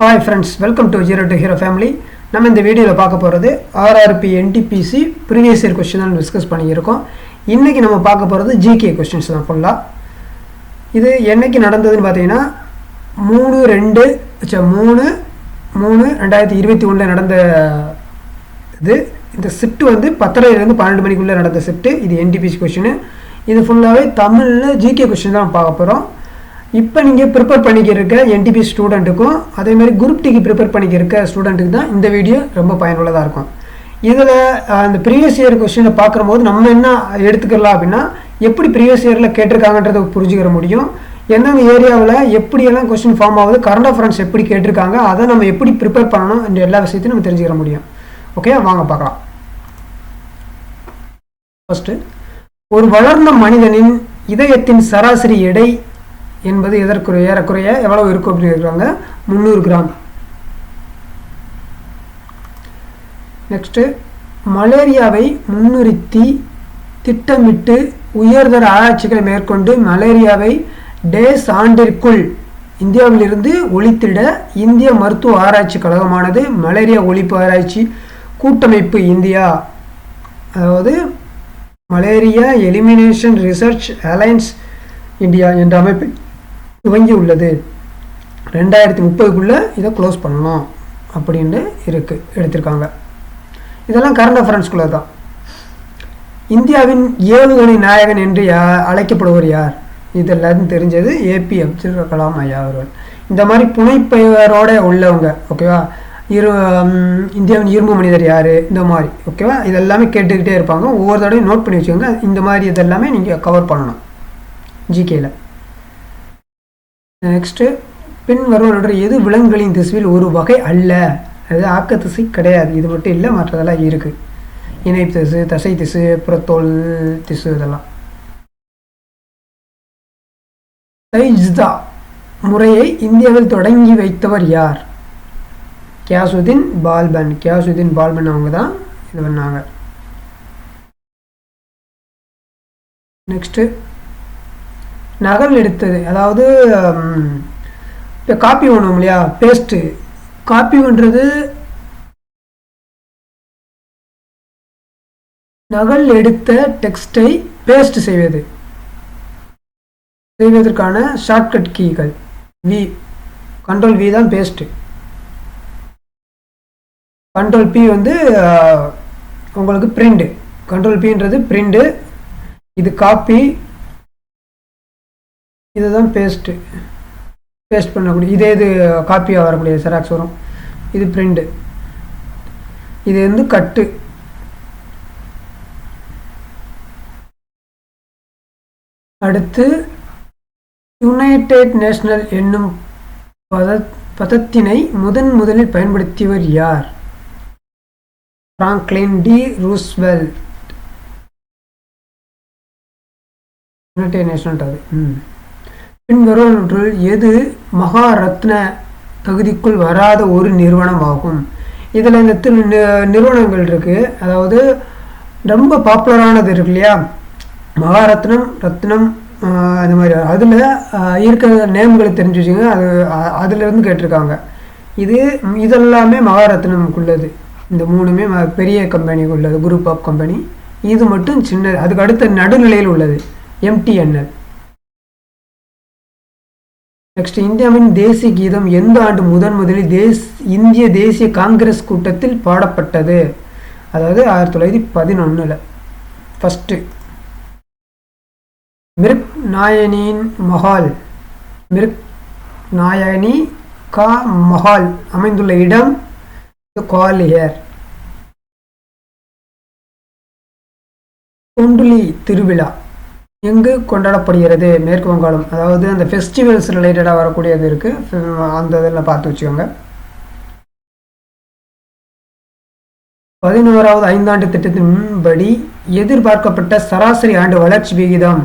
Hi friends welcome to zero to hero family நம்ம இந்த வீடியோவில் பார்க்க போகிறது RRB NTPC previous year question தான் டிஸ்கஸ் பண்ணியிருக்கோம். இன்றைக்கி நம்ம பார்க்க போகிறது ஜிகே கொஸ்டின்ஸ் தான் ஃபுல்லாக இது என்னைக்கு நடந்ததுன்னு பார்த்தீங்கன்னா மூணு ரெண்டு ச்ச, மூணு மூணு ரெண்டாயிரத்தி இருபத்தி ஒன்றில் நடந்த இது. இந்த ஷிஃப்ட் வந்து பத்தரைலேருந்து பன்னெண்டு மணிக்குள்ளே நடந்த ஷிஃப்ட்டு இது என்டிபிசி கொஸ்டின் இது ஃபுல்லாகவே தமிழில் ஜிகே கொஸ்டின் தான் பார்க்க போகிறோம் இப்போ நீங்கள் ப்ரிப்பேர் பண்ணிக்கிருக்க என்டிபி ஸ்டூடெண்ட்டுக்கும் அதேமாதிரி குரூப் டிக்கு ப்ரிப்பேர் பண்ணிக்கிருக்க ஸ்டூடெண்ட்டுக்கு தான் இந்த வீடியோ ரொம்ப பயனுள்ளதாக இருக்கும். இதில் அந்த ப்ரீவியஸ் இயர் கொஸ்டினை பார்க்கும்போது நம்ம என்ன எடுத்துக்கலாம் அப்படின்னா எப்படி ப்ரீவியஸ் இயரில் கேட்டிருக்காங்கன்றதை புரிஞ்சுக்கிற முடியும். எந்தெந்த ஏரியாவில் எப்படியெல்லாம் கொஸ்டின் ஃபார்ம் ஆகுது கரண்ட் அஃபரன்ஸ் எப்படி கேட்டிருக்காங்க அதை நம்ம எப்படி ப்ரிப்பேர் பண்ணணும் என்ற எல்லா விஷயத்தையும் நம்ம தெரிஞ்சுக்கிற முடியும். ஓகே வாங்க பார்க்கலாம். ஃபஸ்ட்டு ஒரு வளர்ந்த மனிதனின் இதயத்தின் சராசரி எடை என்பது எதற்குரிய ஏறக்குறைய எவ்வளவு இருக்கும் அப்படின்னு இருக்கிறாங்க முந்நூறு கிராம். நெக்ஸ்ட்டு மலேரியாவை முன்னிறுத்தி திட்டமிட்டு உயர்தர ஆராய்ச்சிகளை மேற்கொண்டு மலேரியாவை டேஸ் ஆண்டிற்குள் இந்தியாவிலிருந்து ஒழித்திட இந்திய மருத்துவ ஆராய்ச்சி கழகமானது மலேரியா ஒழிப்பு ஆராய்ச்சி கூட்டமைப்பு இந்தியா. அதாவது malaria elimination research alliance India என்ற அமைப்பை துவங்கி உள்ளது ரெண்டாயிரத்தி முப்பதுக்குள்ளே இதை க்ளோஸ் பண்ணணும் அப்படின்னு இருக்குது எடுத்திருக்காங்க. இதெல்லாம் கரண்ட் அஃபரன்ஸ்குள்ளே தான். இந்தியாவின் ஏவுகணை நாயகன் என்று யா அழைக்கப்படுவர் யார்? இதெல்லாம் தெரிஞ்சது ஏபி அப்துல் கலாம் ஐயா அவர்கள். இந்த மாதிரி புனைப்பெயரோட உள்ளவங்க ஓகேவா இரு இந்தியாவின் இரும்பு மனிதர் யார்? இந்த மாதிரி ஓகேவா இதெல்லாமே கேட்டுக்கிட்டே இருப்பாங்க. ஒவ்வொரு தடவையும் நோட் பண்ணி வச்சுக்கோங்க. இந்த மாதிரி இதெல்லாமே நீங்கள் கவர் பண்ணணும். ஜிகேயில் நெக்ஸ்ட்டு பின் வருவனோட எது விலங்குகளின் திசுவில் ஒரு வகை அல்ல? அது ஆக்க திசை கிடையாது. இது மட்டும் இல்லை மற்றதெல்லாம் இருக்குது இணை திசு தசை திசு புறத்தோல் திசு இதெல்லாம். தைஜ்தா முறையை இந்தியாவில் தொடங்கி வைத்தவர் யார்? கியாசுதீன் பால்பன். கியாசுதீன் பால்பன் அவங்க தான் இது பண்ணாங்க. நெக்ஸ்ட்டு நகல் எடுத்தது. அதாவது இப்போ காப்பி பண்ணுவோம் இல்லையா? பேஸ்ட்டு. காப்பி பண்ணுறது நகல் எடுத்த டெக்ஸ்டை பேஸ்ட் செய்வது. செய்வதற்கான ஷார்ட்கட் கீகள். வி கண்ட்ரோல் வி தான் பேஸ்ட்டு. கண்ட்ரோல் பி வந்து உங்களுக்கு பிரிண்ட். கண்ட்ரோல் பின்றது பிரிண்ட்டு இது காப்பி. இதுதான் பேஸ்ட்டு பேஸ்ட் பண்ணக்கூடிய இதே இது காப்பியாக வரக்கூடிய செராக்ஸ் வரும். இது பிரிண்ட்டு இது வந்து கட்டு அடுத்து யுனைடெட் நேஷனல் என்னும் பத பதத்தினை முதன் முதலில் பயன்படுத்தியவர் யார்? Franklin D Roosevelt United National அது ம். பின்வருவனற்றுள் எது மகாரத்ன தகுதிக்குள் வராத ஒரு நிறுவனம் ஆகும் இதில் இந்த திரு நிறுவனங்கள் இருக்குது அதாவது ரொம்ப பாப்புலரானது இருக்கு இல்லையா? மகாரத்னம் ரத்னம் அந்த மாதிரி. அதில் இருக்கிற நேம்களை தெரிஞ்சு வச்சுங்க. அது அ- அதிலிருந்து கேட்டிருக்காங்க. இது இதெல்லாமே மகாரத்னமுக்குள்ளது இந்த மூணுமே ம- பெரிய கம்பெனிக்கு உள்ளது. குரூப் ஆஃப் கம்பெனி இது மட்டும் சின்னது. அதுக்கு அடுத்த நடுநிலையில் உள்ளது. எம்டிஎன்எல் நெக்ஸ்ட் இந்தியாவின் தேசிய கீதம் எந்த ஆண்டு முதன் முதலில் தேஸ் இந்திய தேசிய காங்கிரஸ் கூட்டத்தில் பாடப்பட்டது? அதாவது ஆயிரத்தி தொள்ளாயிரத்தி பதினொன்றில் ஃபஸ்ட்டு மிருக் நாயனியின் மஹால் மிருக் நாயனி கா மஹால் அமைந்துள்ள இடம் குவாலியர் குண்டுலி திருவிழா. எங்கு கொண்டாடப்படுகிறது? மேற்கு வங்காளம். அதாவது அந்த ஃபெஸ்டிவல்ஸ் ரிலேட்டடாக வரக்கூடியது இருக்குது அந்த இதில் பார்த்து வச்சுக்கோங்க. பதினோராவது ஐந்தாண்டு திட்டத்தின்படி எதிர்பார்க்கப்பட்ட சராசரி ஆண்டு வளர்ச்சி விகிதம்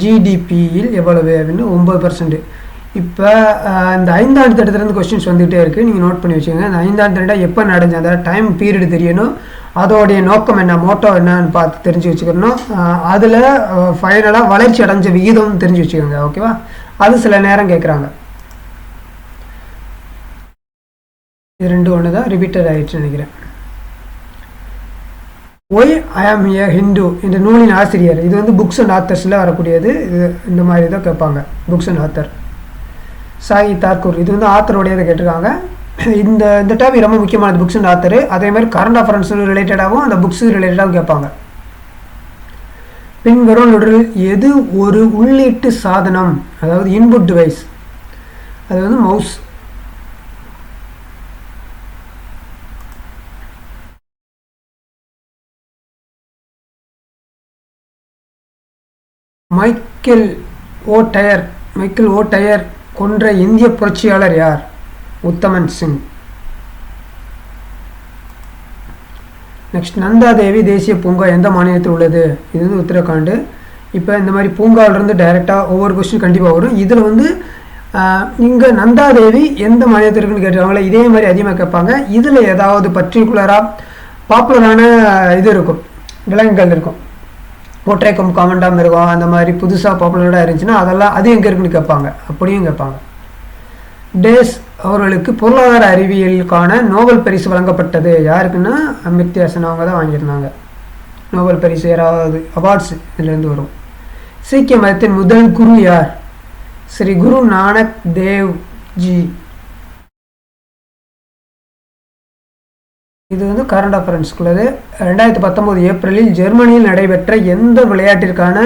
ஜிடிபியில் எவ்வளவு அப்படின்னு ஒம்பது பர்சன்ட் இப்போ இந்த ஐந்தாண்டு திட்டத்திலேருந்து கொஸ்டின்ஸ் வந்துகிட்டே இருக்குது நீங்கள் நோட் பண்ணி வச்சுக்கோங்க. இந்த ஐந்தாண்டு திட்டம் எப்போ நடந்துச்சு? அந்த டைம் பீரியட் தெரியணும். அதோடைய நோக்கம் என்ன? மோட்டோ என்னன்னு பார்த்து தெரிஞ்சு வச்சுக்கணும். அதில் ஃபைனலாக வளர்ச்சி அடைஞ்ச விகிதம் தெரிஞ்சு வச்சுக்கோங்க ஓகேவா அது சில நேரம் கேட்குறாங்க இது ரெண்டு ஒன்று தான் ரிப்பீட்டட் ஆகிடுச்சுன்னு நினைக்கிறேன். ஒய் ஐ ஆம் ஏ ஹிந்து இந்த நூலின் ஆசிரியர். இது வந்து புக்ஸ் அண்ட் ஆத்தர்ஸில் வரக்கூடியது. இது இந்த மாதிரி தான் கேட்பாங்க books and author Sai Thakur இது வந்து ஆத்தருடையதை கேட்டிருக்காங்க. இந்த இந்த டாபிக் ரொம்ப முக்கியமானது புக்ஸ் அண்ட் ஆத்தர் அதே மாதிரி கரண்ட் அஃபரன்ஸ் ரிலேட்டடாகவும் அந்த புக்ஸ் ரிலேட்டடாகவும் கேட்பாங்க. பின்வரும் நொடில் எது ஒரு உள்ளீட்டு சாதனம்? அதாவது இன்புட் டிவைஸ் அது வந்து mouse Michael O'Dwyer Michael O'Dwyer கொன்ற இந்திய புரட்சியாளர் யார்? உத்தமன் சிங். நெக்ஸ்ட் நந்தாதேவி தேசிய பூங்கா எந்த மாநிலத்தில் உள்ளது? இது வந்து உத்தரகாண்டு. இப்போ இந்த மாதிரி பூங்காவிலிருந்து டைரெக்டாக ஒவ்வொரு கொஸ்டின் கண்டிப்பாக வரும். இதில் வந்து இங்கே நந்தாதேவி எந்த மாநிலத்தில் இருக்குன்னு கேட்டுருவாங்களே இதே மாதிரி அதிகமாக கேட்பாங்க. இதில் ஏதாவது பர்டிகுலராக பாப்புலரான இது இருக்கும். விலங்குகள் இருக்கும். ஒற்றைக்கம் காமண்டாம் இருக்கும். அந்த மாதிரி புதுசாக பாப்புலராக இருந்துச்சுன்னா அதெல்லாம் அது எங்கே இருக்குன்னு கேட்பாங்க. அப்படியும் கேட்பாங்க. டேஸ் அவர்களுக்கு பொருளாதார அறிவியலுக்கான நோபல் பரிசு வழங்கப்பட்டது. யாருக்குன்னா அமித்யாசன் அவங்க தான் வாங்கியிருந்தாங்க. நோபல் பரிசு யாராவது அவார்ட்ஸ் இதுலேருந்து வரும். சீக்கிய மதத்தின் முதல் குரு யார்? ஸ்ரீ குரு நானக் தேவ் ஜி இது வந்து கரண்ட் அஃபரன்ஸ்க்குள்ளது ரெண்டாயிரத்தி பத்தொம்போது ஏப்ரலில் ஜெர்மனியில் நடைபெற்ற எந்த விளையாட்டிற்கான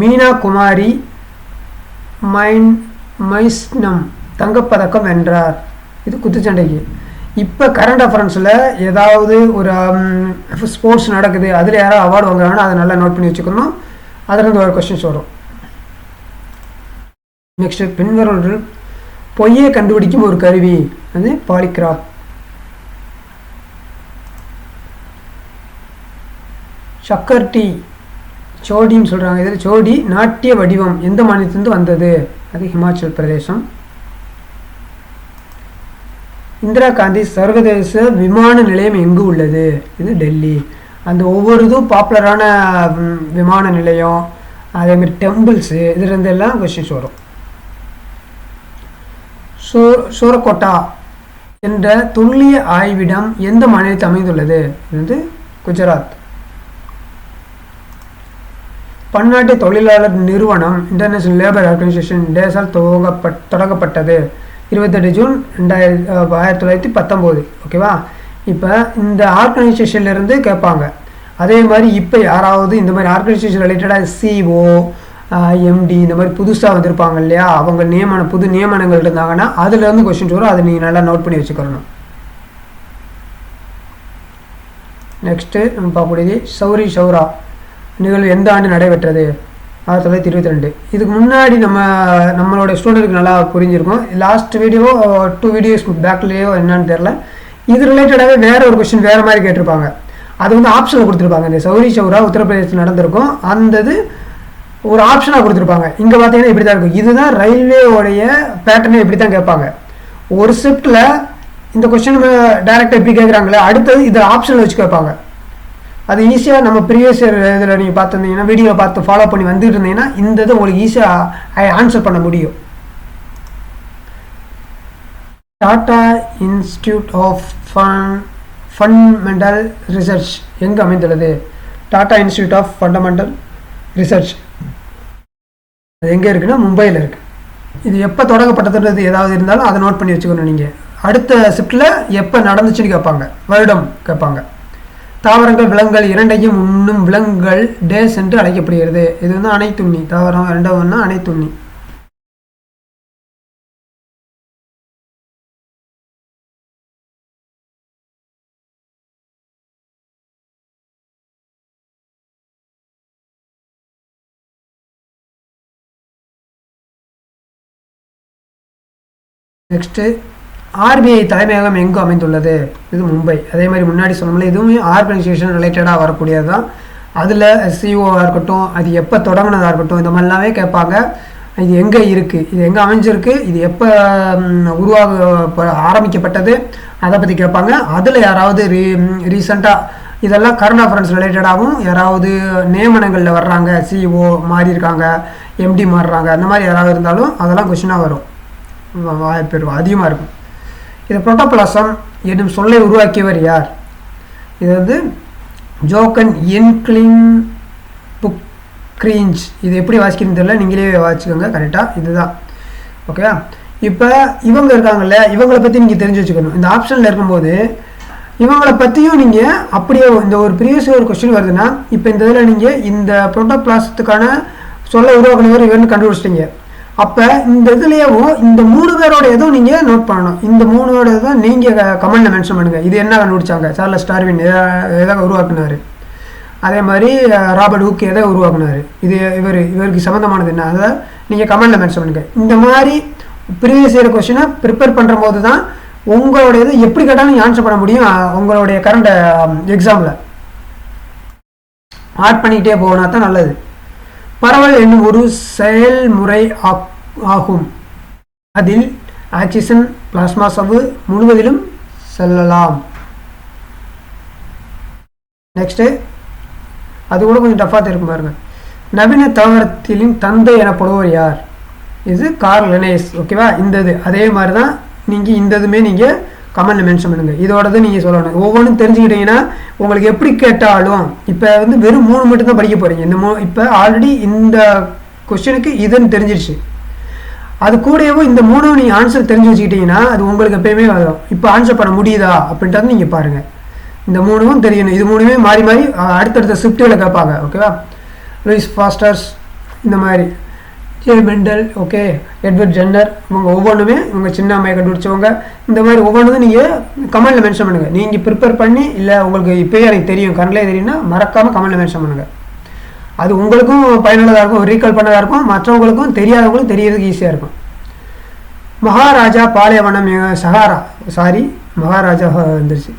மீனா குமாரி மைன் மைஸ்னம் தங்கப்பதக்கம் வென்றார். இது குத்துச்சண்டைக்கு. இப்போ கரண்ட் அஃபரன்ஸில் ஏதாவது ஒரு um, ஸ்போர்ட்ஸ் நடக்குது அதில் யாராவது அவார்டு வாங்குறாங்கன்னா அதை நல்லா நோட் பண்ணி வச்சுக்கணும். அதிலிருந்து ஒரு கொஸ்டின்ஸ் வரும். நெக்ஸ்ட் பின்வரும் பொய்யை கண்டுபிடிக்கும் ஒரு கருவி. அது பாலிகிராஃப் சக்கர் டீ. சோடின்னு சொல்கிறாங்க இதில் சோடி நாட்டிய வடிவம் எந்த மாநிலத்திலிருந்து வந்தது? அது ஹிமாச்சல் பிரதேசம். இந்திரா காந்தி சர்வதேச விமான நிலையம் எங்கு உள்ளது? இது டெல்லி. அந்த ஒவ்வொரு இதுவும் பாப்புலரான விமான நிலையம் அதேமாதிரி டெம்பிள்ஸு இதுலேருந்து எல்லாம் கொஸ்டின்ஸ் வரும். சோ சூரக்கோட்டா என்ற துல்லிய ஆய்விடம் எந்த மாநிலத்தில் அமைந்துள்ளது? இது வந்து குஜராத். பன்னாட்டு தொழிலாளர் நிறுவனம் இன்டர்நேஷனல் லேபர் ஆர்கனைசேஷன் டேஸால் துவங்கப்பட் தொடங்கப்பட்டது. இருபத்தெட்டு ஜூன் ரெண்டாயிரத்தி ஆயிரத்தி தொள்ளாயிரத்தி பத்தொம்போது. ஓகேவா? இப்போ இந்த ஆர்கனைசேஷன்லேருந்து கேட்பாங்க அதே மாதிரி இப்போ யாராவது இந்த மாதிரி ஆர்கனைசேஷன் ரிலேட்டடாக சிஓ எம்டி இந்த மாதிரி புதுசாக வந்திருப்பாங்க இல்லையா? அவங்க நியமனம் புது நியமனங்கள் இருந்தாங்கன்னா அதுலேருந்து கொஸ்டின்ஸ் வரும். அதை நீங்கள் நல்லா நோட் பண்ணி வச்சுக்கணும். நெக்ஸ்ட்டு நம்ம பார்க்கக்கூடியது சௌரி சௌரா நிகழ்வு எந்த ஆண்டு நடைபெற்றது? ஆயிரத்தி தொள்ளாயிரத்தி இருபத்தி ரெண்டு. இதுக்கு முன்னாடி நம்ம நம்மளோட ஸ்டூடெண்ட்டுக்கு நல்லா புரிஞ்சிருக்கும். லாஸ்ட் வீடியோ டூ வீடியோஸ் பேக்லேயோ என்னன்னு தெரில இது ரிலேட்டடாகவே வேற ஒரு கொஸ்டின் வேறு மாதிரி கேட்டிருப்பாங்க. அது வந்து ஆப்ஷனில் கொடுத்துருப்பாங்க. இந்த சௌரி சௌரா உத்தரப்பிரதேசத்தில் நடந்திருக்கும். அந்த இது ஒரு ஆப்ஷனாக கொடுத்துருப்பாங்க. இங்கே பார்த்தீங்கன்னா இப்படி தான் இருக்கும். இதுதான் ரயில்வேயோடைய பேட்டர்னே இப்படி தான் கேட்பாங்க. ஒரு ஷிஃப்ட்டில் இந்த கொஸ்டின் டேரெக்டாக இப்படி கேட்குறாங்களே அடுத்தது இதை ஆப்ஷனில் வச்சு கேட்பாங்க. அது ஈஸியாக நம்ம ப்ரீவியஸ் இதில் நீங்கள் பார்த்துருந்தீங்கன்னா வீடியோ பார்த்து ஃபாலோ பண்ணி வந்துட்டு இருந்தீங்கன்னா இந்த இது உங்களுக்கு ஈஸியாக ஆன்சர் பண்ண முடியும். Tata Institute of fun Fundamental Research எங்கே அமைந்துள்ளது? Tata Institute of Fundamental Research அது எங்கே இருக்குன்னா மும்பையில் இருக்குது இது எப்போ தொடங்கப்பட்டதுன்றது ஏதாவது இருந்தாலும் அதை நோட் பண்ணி வச்சுக்கணும் நீங்கள் அடுத்த ஷிஃப்ட்டில் எப்போ நடந்துச்சுன்னு கேட்பாங்க. வருடம் கேட்பாங்க. தாவரங்கள் விலங்குகள் இரண்டையும் உண்ணும் விலங்குகள் டேஸ் என்று அழைக்கப்படுகிறது. இது வந்து அனைத்துண்ணி தாவரம் ரெண்டாவதுன்னா அனைத்துண்ணி நெக்ஸ்ட்டு ஆர்பிஐ தலைமையகம் எங்கு அமைந்துள்ளது? இது மும்பை. அதே மாதிரி முன்னாடி சொன்னோம்ல இதுவுமே ஆர்கனைசேஷன் ரிலேட்டடாக வரக்கூடியது தான் அதில் சிஓவாக இருக்கட்டும் அது எப்போ தொடங்கினதாக இருக்கட்டும் இந்த மாதிரிலாமே கேட்பாங்க. இது எங்கே இருக்குது இது எங்கே அமைஞ்சிருக்கு? இது எப்போ உருவாக ஆரம்பிக்கப்பட்டது? அதை பற்றி கேட்பாங்க. அதில் யாராவது ரீ ரீசண்டாக இதெல்லாம் கரண்ட் அஃபரன்ஸ் ரிலேட்டடாகவும் யாராவது நியமனங்களில் வர்றாங்க சிஇஓ மாறி இருக்காங்க எம்டி மாறுறாங்க அந்த மாதிரி யாராவது இருந்தாலும் அதெல்லாம் கொஷினாக வரும். வாய்ப்பு இருக்கும் அதிகமாக இருக்கும். இது புரோட்டோபிளாசம் என்னும் சொல்லை உருவாக்கியவர் யார்? இது வந்து ஜோக்கன் என்க்ளின் புக் க்ரீஞ்ச் இது எப்படி வாசிக்கணும்னு தெரியல நீங்களே வாசிக்கோங்க கரெக்டாக இதுதான். ஓகேவா இப்போ இவங்க இருக்காங்கல்ல இவங்களை பற்றி நீங்கள் தெரிஞ்சு வச்சுக்கணும். இந்த ஆப்ஷனில் இருக்கும்போது இவங்களை பற்றியும் நீங்கள் அப்படியே இந்த ஒரு ப்ரீவியஸ் ஒரு கொஸ்டின் வருதுன்னா இப்போ இந்த இதில் நீங்கள் இந்த புரோட்டோபிளாசத்துக்கான சொல்ல உருவாக்கினவர் இவர்னு கண்டுபிடிச்சிட்டீங்க. அப்போ இந்த இதுலேயும் இந்த மூணு பேரோட எதுவும் நீங்கள் நோட் பண்ணணும். இந்த மூணோட தான் நீங்கள் கமெண்டில் மென்ஷன் பண்ணுங்கள் இது என்ன கண்டுபிடிச்சாங்க? சார்லஸ் டார்வின் எதை எதை உருவாக்குனாரு. அதே மாதிரி ராபர்ட் ஹூக் எதை உருவாக்குனாரு. இது இவர் இவருக்கு சம்மந்தமானது என்ன? அதை நீங்கள் கமெண்டில் மென்ஷன் பண்ணுங்கள் இந்த மாதிரி ப்ரீவியஸ் இயர் கொஸ்டினை ப்ரிப்பேர் பண்ணுற போது தான் உங்களுடைய இது எப்படி கேட்டாலும் நீங்கள் ஆன்சர் பண்ண முடியும் உங்களுடைய கரண்ட் எக்ஸாமில் ஆட் பண்ணிக்கிட்டே போனா தான் நல்லது. பரவல் என்னும் ஒரு செயல்முறை ஆகும். அதில் ஆக்சிஜன் பிளாஸ்மா சவ்வு முழுவதிலும் செல்லலாம். நெக்ஸ்ட்டு அது கூட கொஞ்சம் டஃபாக இருக்கும் பாருங்க. நவீன தாவரத்திலின் தந்தை எனப்படுவர் யார்? இது கார்ல் லெனேஸ் ஓகேவா இந்த இது அதே மாதிரி தான் நீங்கள் இந்த இதுமே நீங்கள் கமெண்ட்டில் மென்ஷன் பண்ணுங்கள் இதோடது நீங்கள் சொல்லணும். ஒவ்வொன்றும் தெரிஞ்சுக்கிட்டீங்கன்னா உங்களுக்கு எப்படி கேட்டாலும் இப்போ வந்து வெறும் மூணு மட்டும் தான் படிக்க போகிறீங்க இந்த மூ இப்போ ஆல்ரெடி இந்த கொஸ்டினுக்கு இதுன்னு தெரிஞ்சிருச்சு. அது கூடவே இந்த மூணும் நீங்கள் ஆன்சர் தெரிஞ்சு வச்சுக்கிட்டீங்கன்னா அது உங்களுக்கு எப்பயுமே வரும். இப்போ ஆன்சர் பண்ண முடியுதா? அப்படின்றத நீங்கள் பாருங்கள் இந்த மூணும் தெரியணும். இது மூணுமே மாறி மாறி அடுத்தடுத்த ஷிஃப்ட்டுகளை கேட்பாங்க. ஓகேவா லூயிஸ் ஃபாஸ்டர்ஸ் இந்த மாதிரி. J Mendel okay Edward Jenner இவங்க ஒவ்வொன்றுமே இவங்க சின்ன அம்மையை கண்டுபிடிச்சவங்க. இந்த மாதிரி ஒவ்வொன்றும் நீங்கள் கமெண்டில் மென்ஷன் பண்ணுங்கள் நீங்கள் ப்ரிப்பேர் பண்ணி இல்லை உங்களுக்கு இப்போயே எனக்கு தெரியும் கரண்ட்லேயே தெரியும்னா மறக்காமல் கமெண்ட்டில் மென்ஷன் பண்ணுங்கள் அது உங்களுக்கும் பயனுள்ளதாக இருக்கும் ரீகால் பண்ணதாக இருக்கும் மற்றவங்களுக்கும் தெரியாதவங்களுக்கும் தெரியறதுக்கு ஈஸியாக இருக்கும். மகாராஜா பாலைவனம் எ- சஹாரா சாரி மகாராஜா வந்துருச்சு.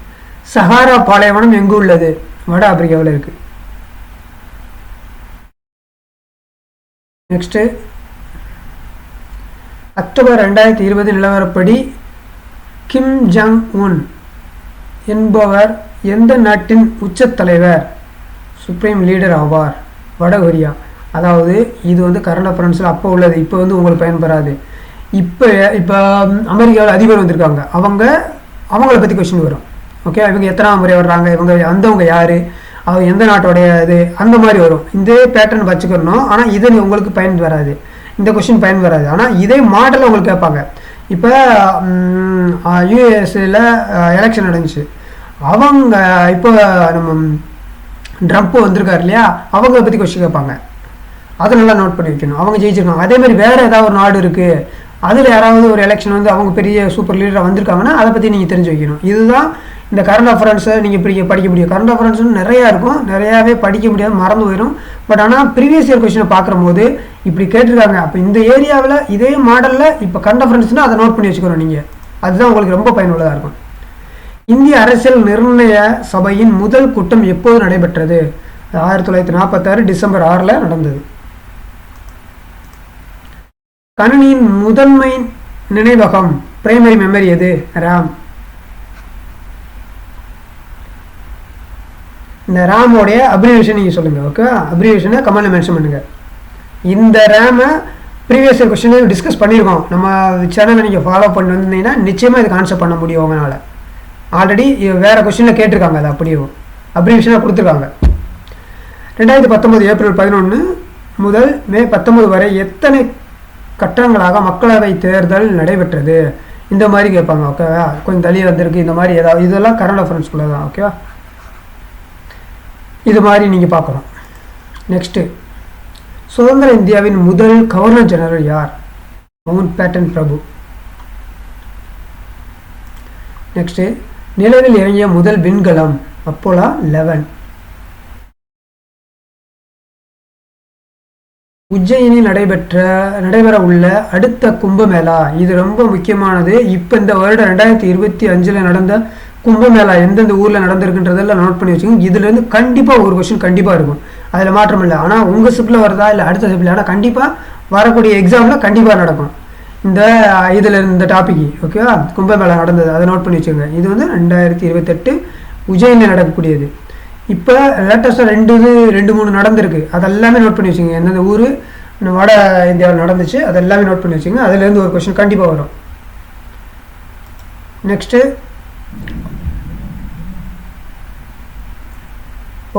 சஹாரா பாலைவனம் எங்கு உள்ளது? வட ஆப்பிரிக்காவில் இருக்குது நெக்ஸ்ட்டு அக்டோபர் ரெண்டாயிரத்தி இருபது நிலவரப்படி கிம் ஜங் உன் என்பவர் எந்த நாட்டின் உச்சத்தலைவர் சுப்ரீம் லீடர் ஆவார். வட கொரியா அதாவது இது வந்து கரண்ட் அஃபரன்ஸில் அப்போ உள்ளது இப்போ வந்து உங்களுக்கு பயன்பெறாது. இப்போ இப்போ அமெரிக்காவில் அதிபர் வந்திருக்காங்க. அவங்க அவங்கள பற்றி கொஷின் வரும். ஓகே இவங்க எத்தனாம் முறை வர்றாங்க? இவங்க அந்தவங்க யார்? அவங்க எந்த நாட்டோடைய இது? அந்த மாதிரி வரும். இந்த பேட்டர்ன் வச்சுக்கணும். ஆனால் இது உங்களுக்கு பயன் வராது. இந்த கொஸ்டின் பயன் வராது ஆனால் இதே மாடலில் உங்களுக்கு கேட்பாங்க இப்போ யூஎஸ்ஏல எலெக்ஷன் நடந்துச்சு. அவங்க இப்போ நம்ம ட்ரம்ப் வந்திருக்காரு இல்லையா? அவங்கள பற்றி கொஸ்டின் கேட்பாங்க அதை நல்லா நோட் பண்ணி வைக்கணும். அவங்க ஜெயிச்சிருக்காங்க. அதே மாதிரி வேறு ஏதாவது ஒரு நாடு இருக்குது அதில் யாராவது ஒரு எலெக்ஷன் வந்து அவங்க பெரிய சூப்பர் லீடராக வந்திருக்காங்கன்னா அதை பற்றி நீங்கள் தெரிஞ்சு வைக்கணும். இதுதான் இந்த கரண்ட் அஃபரன்ஸை நீங்கள் இப்படி படிக்க முடியும். கரண்ட் அஃபரன்ஸ்னு நிறையா இருக்கும். நிறையாவே படிக்க முடியாது. மறந்து போயிடும் பட் ஆனால் ப்ரீவியஸ் இயர் கொஸ்டினை பார்க்கும்போது இப்படி கேட்டிருக்காங்க. அப்போ இந்த ஏரியாவில் இதே மாடலில் இப்போ கண்ட அஃபரன்ஸ்னால் அதை நோட் பண்ணி வச்சுக்கணும் நீங்கள் அதுதான் உங்களுக்கு ரொம்ப பயனுள்ளதாக இருக்கும். இந்திய அரசியல் நிர்ணய சபையின் முதல் கூட்டம் எப்போது நடைபெற்றது? ஆயிரத்தி தொள்ளாயிரத்தி நாற்பத்தாறு டிசம்பர் ஆறில் நடந்தது. கணினியின் முதன்மை நினைவகம் பிரைமரி மெமரி எது? ரேம் இந்த ரேமோடைய அப்ரிவேஷன் நீங்கள் சொல்லுங்கள் ஓகே அப்ரிவேஷனை கமெண்ட்ல மென்ஷன் பண்ணுங்கள் இந்த ரேமை ப்ரீவியஸ் கொஸ்டின் டிஸ்கஸ் பண்ணியிருக்கோம் நம்ம சேனலை நீங்கள் ஃபாலோ பண்ணி வந்தீங்கன்னா நிச்சயமாக இதுக்கு ஆன்சர் பண்ண முடியும் உங்களால் ஆல்ரெடி வேறு கொஸ்டினில் கேட்டிருக்காங்க அது அப்படியும் அப்ரிவேஷனாக கொடுத்துருக்காங்க. ரெண்டாயிரத்தி பத்தொம்போது ஏப்ரல் பதினொன்று முதல் மே பத்தொன்பது வரை எத்தனை கட்டங்களாக மக்களவை தேர்தல் நடைபெற்றது? இந்த மாதிரி கேட்பாங்க ஓகேவா கொஞ்சம் தள்ளி வந்திருக்கு இந்த மாதிரி ஏதாவது இதெல்லாம் கரண்ட் அஃபரன்ஸ்குள்ளே தான் ஓகேவா இது மாதிரி நீங்கள் பார்க்கணும். நெக்ஸ்ட்டு சுதந்திர இந்தியாவின் முதல் கவர்னர் ஜெனரல் யார்? மவுண்ட் பேட்டன் பிரபு. நெக்ஸ்ட்டு நிலவில் இறங்கிய முதல் விண்கலம் அப்போலா லெவன். உஜ்ஜயினில் நடைபெற்ற நடைபெற உள்ள அடுத்த கும்பமேளா. இது ரொம்ப முக்கியமானது. இப்போ இந்த வருடம் ரெண்டாயிரத்தி இருபத்தி அஞ்சில் நடந்த கும்பமேளா எந்தெந்த ஊரில் நடந்திருக்குன்றதெல்லாம் நோட் பண்ணி வச்சுக்கோங்க. இதுலேருந்து கண்டிப்பாக ஒரு கொஷின் கண்டிப்பாக இருக்கும். அதில் மாற்றம் இல்லை ஆனால் உங்கள் ஷிப்பில் வருதா இல்லை அடுத்த ஷிப்பில் ஆனால் கண்டிப்பாக வரக்கூடிய எக்ஸாமில் கண்டிப்பாக நடக்கும். இந்த இதில் இந்த டாபிக் ஓகேவா கும்பமேளா நடந்தது. அதை நோட் பண்ணி வச்சுங்க இது வந்து ரெண்டாயிரத்தி இருபத்தெட்டு உஜயினில் நடக்கக்கூடியது. இப்போ லேட்டஸ்ட்டாக ரெண்டு இது ரெண்டு மூணு நடந்திருக்கு. அதெல்லாமே நோட் பண்ணி வச்சுங்க எந்தெந்த ஊர் வட இந்தியாவில் நடந்துச்சு அதெல்லாமே நோட் பண்ணி வச்சுங்க அதுலேருந்து ஒரு கொஷின் கண்டிப்பாக வரும். நெக்ஸ்ட்டு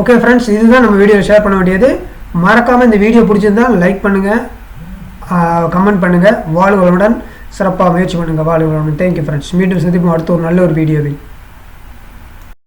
ஓகே ஃப்ரெண்ட்ஸ் இதுதான் நம்ம வீடியோ ஷேர் பண்ண வேண்டியது. மறக்காமல் இந்த வீடியோ பிடிச்சிருந்தால் லைக் பண்ணுங்கள் கமெண்ட் பண்ணுங்கள் வாழ்வுகளுடன் சிறப்பாக முயற்சி பண்ணுங்கள் வாழ்வுகளுடன். தேங்க்யூ ஃப்ரெண்ட்ஸ் மீண்டும் சந்திப்போம் அடுத்த ஒரு நல்ல ஒரு வீடியோவில்